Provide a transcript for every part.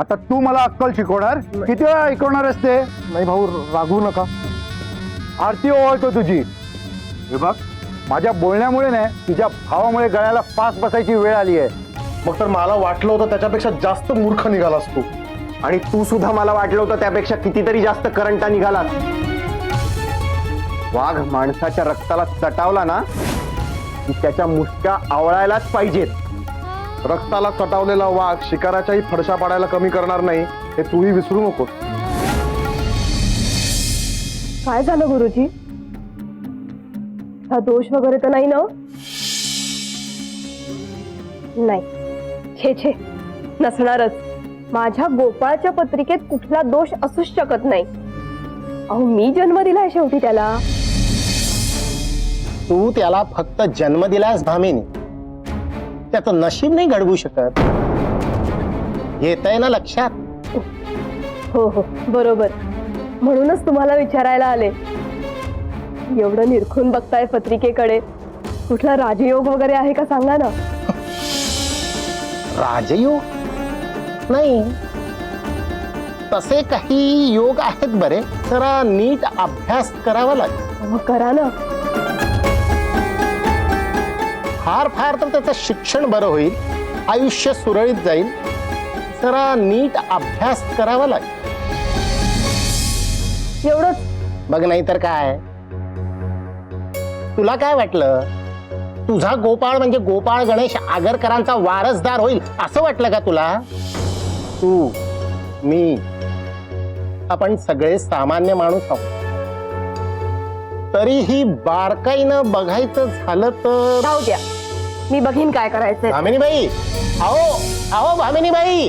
आता तू मला अक्कल शिकवणार? किती वेळा ऐकवणार असते नाही भाऊ रागवू नका. आरती ओळखतो तुझी. हे बघ माझ्या बोलण्यामुळे नाही तुझ्या भावामुळे गळ्याला फास बसायची वेळ आली आहे. मग तर मला वाटलं होतं त्याच्यापेक्षा जास्त मूर्ख निघालास तू. आणि तू सुद्धा मला वाटलं होतं त्यापेक्षा कितीतरी जास्त करंटा निघाला वाघ माणसाच्या रक्ताला चटावला ना की त्याच्या मुठ्या आवळायलाच पाहिजेत. रक्ताला कटावलेला वाघ शिकाराच्याही फडशा पाडायला कमी करणार नाही हे तूही विसरू नकोस. काय झालं गुरुजी? हा दोष वगैरे तर नाही ना नाही. छे छे. नसणारच. माझ्या गोपाळच्या पत्रिकेत कुठला दोष असूच शकत नाही. अहो मी जन्म दिलाय शेवटी त्याला. तू त्याला फक्त जन्म दिलास भामिनी. त्याचं नशीब नाही घडवू शकत. येत आहे ना लक्षात? हो हो बरोबर. म्हणूनच तुम्हाला विचारायला आले. एवढं निरखून बघताय पत्रिकेकडे. कुठला राजयोग वगैरे आहे का सांगा ना. राजयोग? नाही. तसे काही योग आहेत बरे. जरा नीट अभ्यास करावा लागेल. मग करा ना. फार फार तर त्याचं शिक्षण बरं होईल. आयुष्य सुरळीत जाईल. जरा नीट अभ्यास करावा लागेल. एवढंच. बघ नाही तर काय? तुला काय वाटलं? तुझा गोपाळ म्हणजे गोपाळ गणेश आगरकरांचा वारसदार होईल असं वाटलं का तुला? तू मी आपण सगळे सामान्य माणूस आहोत. तरीही बारकाईनं बघायचं झालं तर राहू द्या. मी बघीन काय करायचंय. भामिनी बाई अहो अहो भामिनी बाई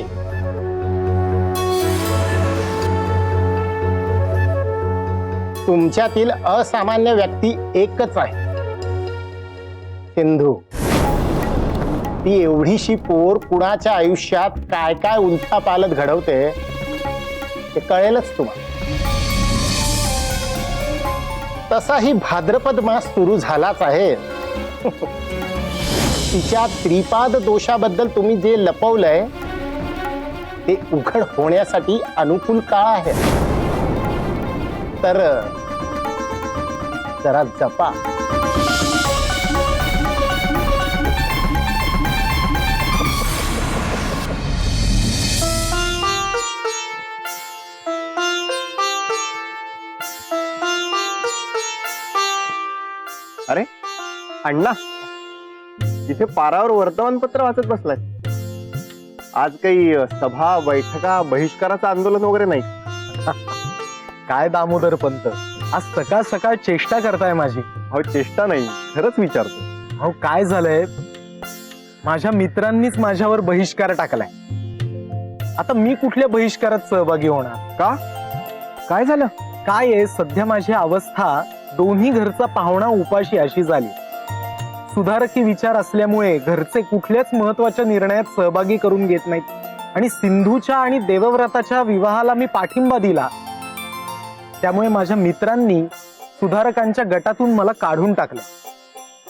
तुमच्यातील असामान्य व्यक्ती एकच आहे. सिंधू. ती एवढीशी पोर कुणाच्या आयुष्यात काय काय उलथा पालत घडवते ते कळेलच तुम्हाला. तसाही भाद्रपद मास सुरू झालाच आहे. तिच्या त्रिपाद दोषाबद्दल तुम्ही जे लपवलंय ते उघड होण्यासाठी अनुकूल काळ आहे? तर जरा जपा. अरे अण्णा इथे पारावर वर्तमानपत्र वाचत बसलाय. आज काही सभा बैठका बहिष्काराचं आंदोलन वगैरे नाही. काय दामोदर पंत आज सकाळ सकाळ चेष्टा करताय माझी. अहो चेष्टा नाही खरंच विचारतो. अहो काय झालंय? माझ्या मित्रांनीच माझ्यावर बहिष्कार टाकलाय. आता मी कुठल्या बहिष्कारात सहभागी होणार? का? काय झालं? काय आहे? सध्या माझी अवस्था दोन्ही घरचा पाहुणा उपाशी अशी झाली. सुधारकी विचार असल्यामुळे घरचे कुठल्याच महत्त्वाच्या निर्णयात सहभागी करून घेत नाहीत. आणि सिंधूच्या आणि देवव्रताच्या विवाहाला मी पाठिंबा दिला. त्यामुळे माझ्या मित्रांनी सुधारकांच्या गटातून मला काढून टाकलं.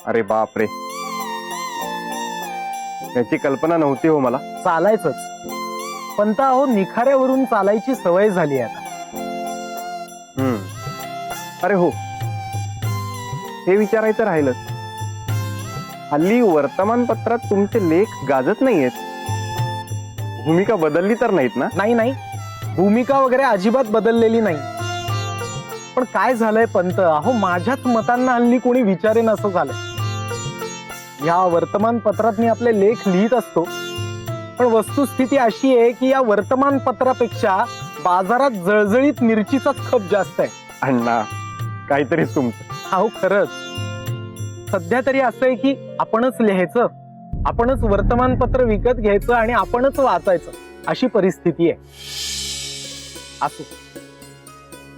अरे बाप रे. याची कल्पना नव्हती हो मला. चालायचंच. पण तर अहो निखाऱ्यावरून चालायची सवय झाली आहे आता. हम्म. अरे हो. हे विचारायचं राहिलंच. हल्ली वर्तमानपत्रात तुमचे लेख गाजत नाहीयेत. भूमिका बदलली तर नाहीत ना? नाही नाही. भूमिका वगैरे अजिबात बदललेली नाही. पण काय झालंय पंत? अहो माझ्याच मतांना हल्ली कोणी विचारेन असं झालंय. या वर्तमानपत्रात मी आपले लेख लिहित असतो. पण वस्तुस्थिती अशी आहे की या वर्तमानपत्रापेक्षा बाजारात जळजळीत मिरचीचाच खप जास्त आहे. अण्णा काहीतरी तुमचं. अहो खरंच. सध्या तरी असं आहे की आपणच लिहायचं आपणच वर्तमानपत्र विकत घ्यायचं आणि आपणच वाचायचं अशी परिस्थिती आहे. असो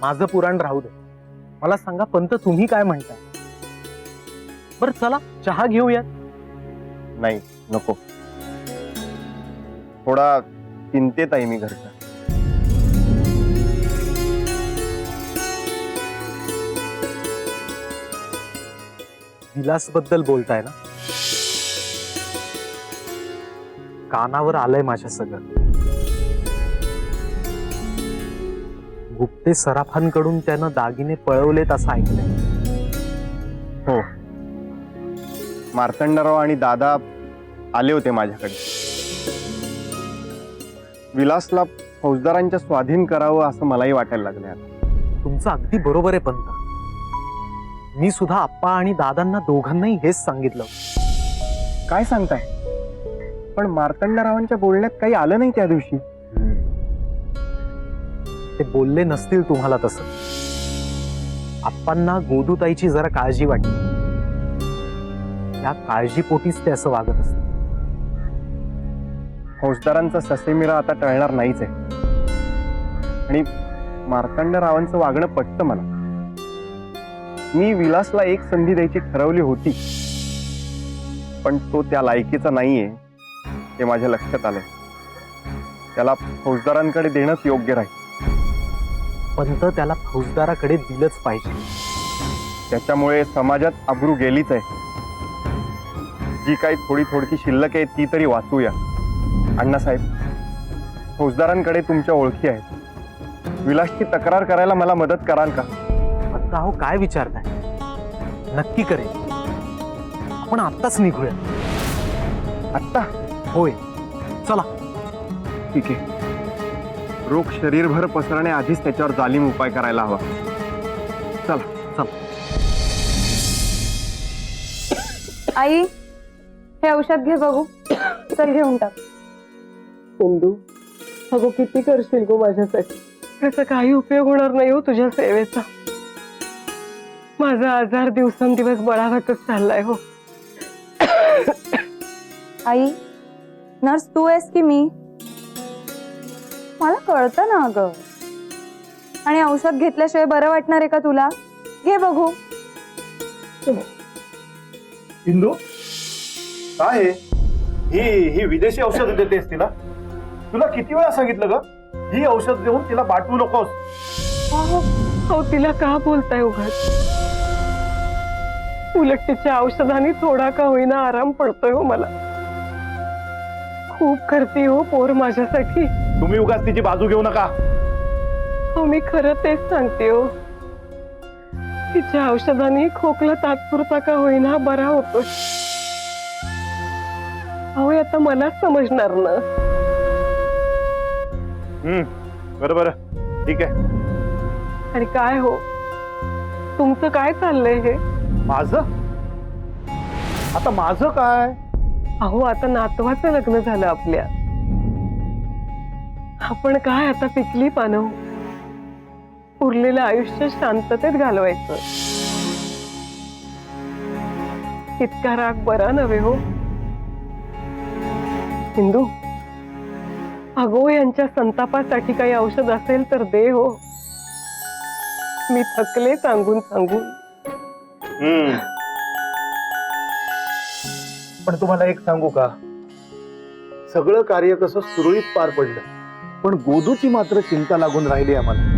माझं पुराण राहू दे. मला सांगा पंत तुम्ही काय म्हणताय? बर चला चहा घेऊयात. नाही नको. थोडा चिंतेत आहे मी घरचा. विलासबद्दल बोलताय ना? कानावर आलंय माझ्या सगळं. गुप्ते सराफांकडून त्यानं दागिने पळवलेत असं ऐकलंय. हो. मार्तंडराव आणि दादा आले होते माझ्याकडे. विलासला फौजदारांच्या स्वाधीन करावं असं मलाही वाटायला लागले आता. तुमचं अगदी बरोबर आहे पंत. मी सुद्धा आप्पा आणि दादांना दोघांनाही हेच सांगितलं. काय सांगताय? पण मार्तंडरावांच्या बोलण्यात काही आलं नाही त्या दिवशी. ते बोलले नसतील तुम्हाला तसं. आप्पांना गोदूताईची जरा काळजी वाटली. त्या काळजीपोटीच ते असं वागत असत फौजदारांचा ससेमिरा आता टळणार नाहीच आहे. आणि मार्तंडरावांचं वागणं पटतं मला. मी विलासला एक संधी द्यायची ठरवली होती. पण तो त्या लायकीचा नाहीये हे माझ्या लक्षात आलंय. त्याला फौजदारांकडे देणंच योग्य राहील. पंत त्याला फौजदाराकडे दिलंच पाहिजे. त्याच्यामुळे समाजात अब्रू गेलीच आहे. जी काही थोडी थोडकी शिल्लक आहे ती तरी वाचूया. अण्णासाहेब फौजदारांकडे तुमच्या ओळखी आहेत. विलासची तक्रार करायला मला मदत कराल का? पंत अहो काय विचारताय नक्की करेल आपण आत्ताच निघूया आत्ता? होय. चला. ठीक आहे. रोग शरीरभर पसरण्याआधीच त्याच्यावर जालीम उपाय करायला हवा. चला. चला. आई हे औषध घे बघू. चल घेऊन टाक. सिंधू अगो किती करशील गो माझ्यासाठी? त्याचा काही उपयोग होणार नाही हो तुझ्या सेवेचा. माझा आजार दिवसेंदिवस बळावतच चाललाय हो. आई नर्स तू आहेस की मी? मला कळतं ना अगं. आणि औषध घेतल्याशिवाय बरं वाटणार आहे का तुला? घे बघू. हिंदू काय आहे? ही ही विदेशी औषध देतेस तिला? तुला किती वेळा सांगितलं ग? ही औषध देऊन तिला पाठवू नकोस. अहो तिला का बोलताय उगाच? उलट तिच्या औषधाने थोडा का होईना आराम पडतोय हो मला. खूप करते हो पोर माझ्यासाठी. तुम्ही उगाच तिची बाजू घेऊ नका. हो मी खरं तेच सांगते हो. तिच्या औषधाने खोकला तात्पुरता का होईना बरा होतोय. अहो आता मलाच समजणार ना. हम्म बरं बरं. ठीक आहे. आणि काय हो? तुमचं काय चाललंय हे? माझं? आता माझं काय? अहो आता नातवाचं लग्न झालं आपल्या. आपण काय आता पिकली पानं? उरलेलं आयुष्य शांततेत घालवायचं. इतका राग बरा नव्हे हो? हिंदू अगो यांच्या संतापासाठी काही औषध असेल तर दे हो. मी थकले सांगून सांगून. हम्म. पण तुम्हाला एक सांगू का? सगळं कार्य कसं सुरळीत पार पडलं. पण गोदूची मात्र चिंता लागून राहिली आम्हाला.